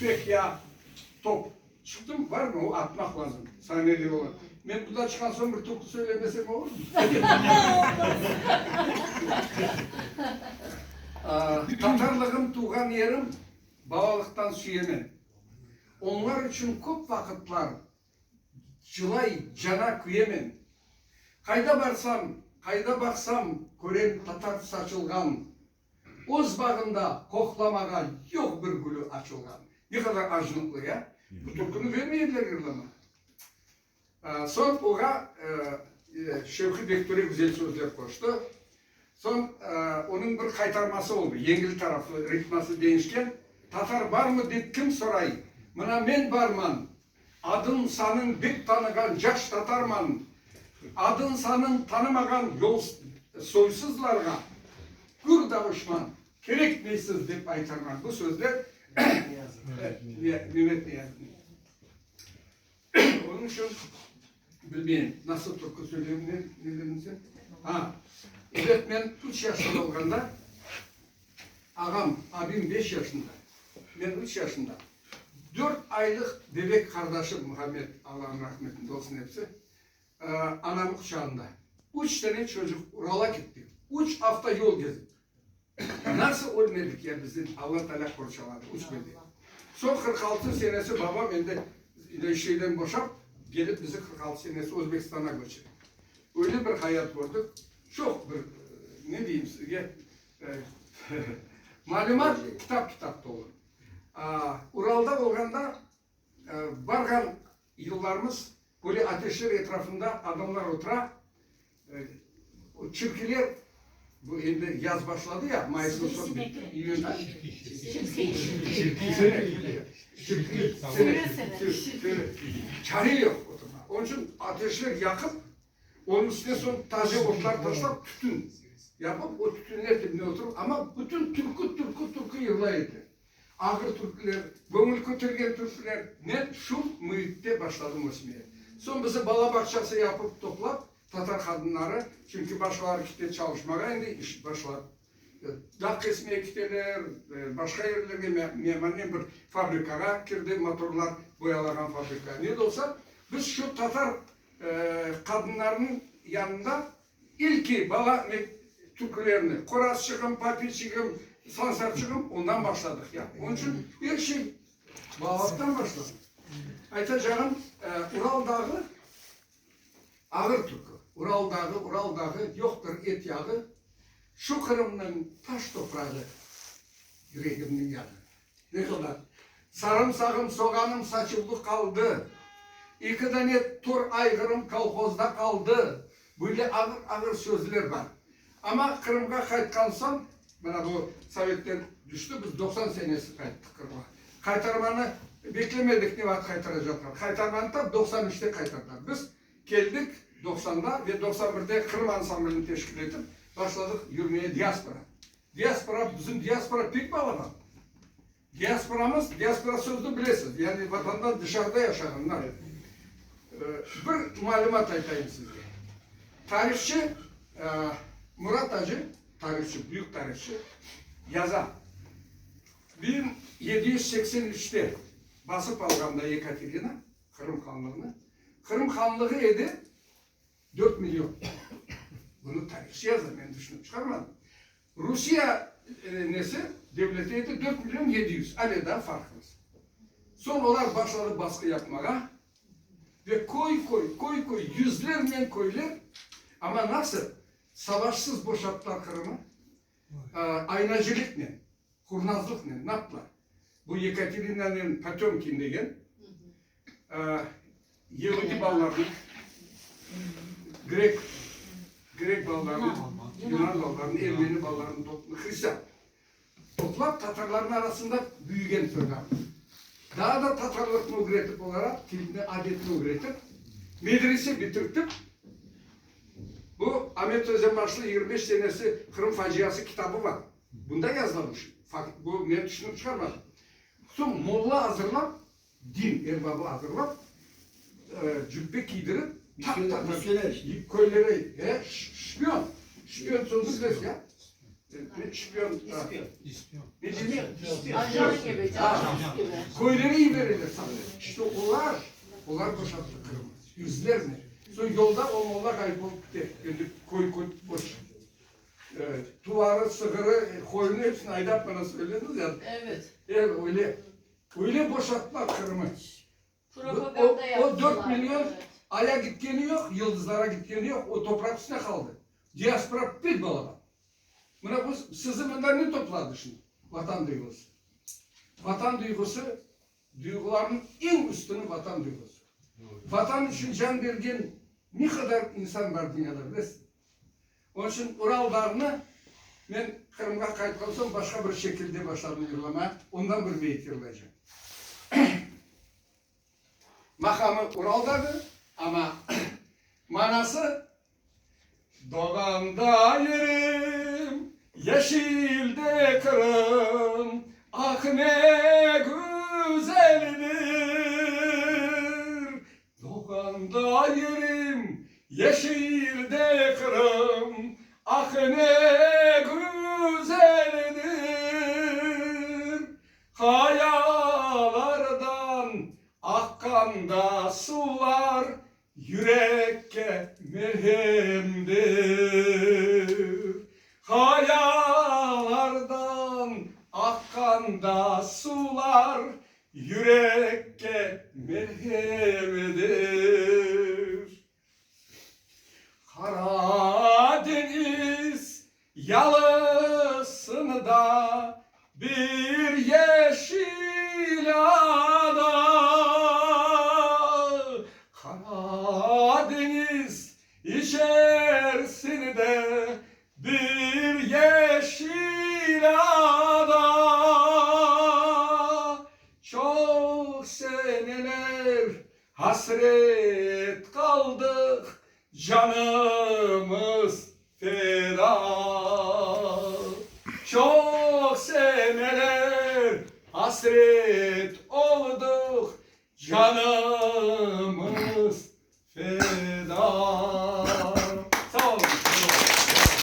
tüfek ya top. Çıktım var mı o atmak lazım sahnede olan. Ben buradan çıkan son bir topu söylemesem olur mu? Tatarlığım, tuğan yerim, bağlıktan süyeme. Onlar için kop vakitler cılay cana küyemem. Kayda barsam, kayda baksam, görem tatar saçılgan. Oz bağında koklamaga yok bir gülü açılgan. Ne kadar acılıklı ya. Bu türkünü vermeyediler yırlama. Aa, Son oğa e, e, Şevki Bektur'e güzel sözler koştu. Son e, onun bir kaytarması oldu. Yengil tarafı ritması değişken. Tatar var mı deyip kim soray? Mına men barman. Adın sanın bek tanıgan jaş tatarman. Adın sanın tanımagan yol soysuzlarga gür davuşman gerekmeysiz deyip aytarman. Bu sözler Mehmet Niyazi. Onun için bilmeyin nasıl türkü söyleyeyim ne, ne dedin sen? Ha, evet ben 3 yaşında olganda ağam, abim 5 yaşında. Ben 3 yaşında. 4 aylık bebek kardeşim Muhammed Allah'ın rahmetinde olsun hepsi. Ee, anamın kucağında. 3 tane çocuk Ural'a gittik. 3 hafta yol gezdik. Nasıl ölmedik ya bizim Allah Teala kurçaladı. Uçmadı. Son 46 senesi babam elde şeyden boşap gelip bizi 46 senesi Özbekistan'a göçürdü. Öyle bir hayat gördük. Çok bir e, ne diyeyim size e, malumat kitap kitap dolu. Ural'da olganda e, bargan yıllarımız böyle ateşler etrafında adamlar otura çirkiler bu şimdi yaz başladı ya Mayıs'ın sonu. İyun'da Çirkin. Çirkin sene. Çirkin sene. Yok o zaman. Onun için ateşler yakıp onun üstüne son taze otlar taşlap tütün yapıp o tütünler dibine oturup ama bütün türkü türkü türkü yırlaydı. Ağır türküler, gönül kötürgen türküler ne şu mühitte başladım osmaya. Son bizi bala bahçesi yapıp toplap Tatar kadınları çünkü başlar kitle çalışmaya indi iş başlar. Dağ kesmeye gittiler, e, başka yerlerge memanın bir fabrikaya girdi, motorlar boyalanan fabrika. Ne de olsa biz şu Tatar e, kadınlarının yanında ilki bala türkülerini, Korasçığım, Papiçığım, Sansarçığım ondan başladık ya. Onun için bir şey bağlattan başladık. Aytacağım e, Ural Dağı ağır türkü. Ural Dağı, Ural Dağı yoktur et yağı. Şu Kırım'ın taş toprağı yüreğimin yanı. Ne kadar? Sarımsağım soğanım saçıldı kaldı. İki tane tur aygırım kolxozda kaldı. Böyle ağır ağır sözler var. Ama Kırım'a kayıtkan son, bana bu Sovyetler düştü, biz 90 senesi kayıttık Kırım'a. Kaytarmanı beklemedik ne vakit kaytaracaklar. Kaytarmanı da 93'te kaytardılar. Biz geldik 90'da ve 91'de Kırım ansamblini teşkil edip başladık yürümeye diaspora. Diaspora, bizim diaspora pek bağlanan. Diasporamız, diaspora sözünü bilirsiniz. Yani vatandan dışarıda yaşayanlar. Ee, bir malumat aytayım size. Tarihçi e, Murat Hacı, tarihçi, büyük tarihçi, yazar. 1783'te basıp alganda Yekaterina, Kırım Hanlığı'nı. Kırım Hanlığı edi 4 milyon. Bunu tarihçi yazar, ben düşünüp çıkarmadım. Rusya e, nesi? Devleti edi 4 milyon 700. Aleden farkımız. Son olarak başladı baskı yapmaya. Ve koy koy, koy koy, yüzlerle koylar. Ama nasıl? Savaşsız boşalttılar Kırım'ı. Ee, aynacılık ne? Kurnazlık ne? Ne yaptılar? Bu Yekaterina'nın Potemkin degen e, Yahudi ballarını Grek Grek ballarını Yunan ballarını, Ermeni ballarını toplu Hristiyan toplap Tatarların arasında büyüyen program. Daha da Tatarlık mı üretip olarak dilini, adetini üretip medrese bitirtip bu Ahmet Özenbaşlı 25 senesi Kırım Faciası kitabı var. Bunda yazılmış. Bu ben düşünüp çıkarmadım. Son molla hazırlap, din erbabı hazırlap, e, cübbe giydirip, tak tak tak, Misyoner. köylere, e, ş- şpiyon, şpiyon sözü ya. Ne şpiyon? İstiyor. Ne deniyor? Ajan gibi, casus gibi. Köyleri iyi verirler sana. İşte onlar, onlar boşalttı Kırım'ı. Yüzlerini. Sonra yolda o molla kaybolup gitti. Gördük koy koy boş. Evet. Tuvarı, sıkırı, e, koyunu hepsini aydat bana söylediniz ya. Evet. Evet öyle. Öyle boşaltma Kırım'ı. Propaganda O- o yaptılar. dört milyon- evet. Aya gitgeni yok, yıldızlara gitgeni yok. O toprak üstüne kaldı. Diaspora bir balaba. Buna bu sızımından ne topladı şimdi? Vatan duygusu. Vatan duygusu, duyguların en üstünü vatan duygusu. Vatan için can vergen ne kadar insan var dünyada bilirsin. Onun için Ural Dağı'nı ben Kırım'a kayıt kalsam başka bir şekilde başladım yürümeye. Ondan bir beyit yürüyeceğim. Makamı Ural'dadır ama manası Doğamda yerim, yeşilde kırım, ah ne güzeldir. Doğamda yerim, yeşilde kırım, ah ne güzeldir. Kayalardan akkan da sular yürekke merhemdir. Kayalardan akkan da sular yürekke merhemdir. Karadeniz yalısında bir Çok seneler hasret kaldık canımız feda. Çok seneler hasret olduk canım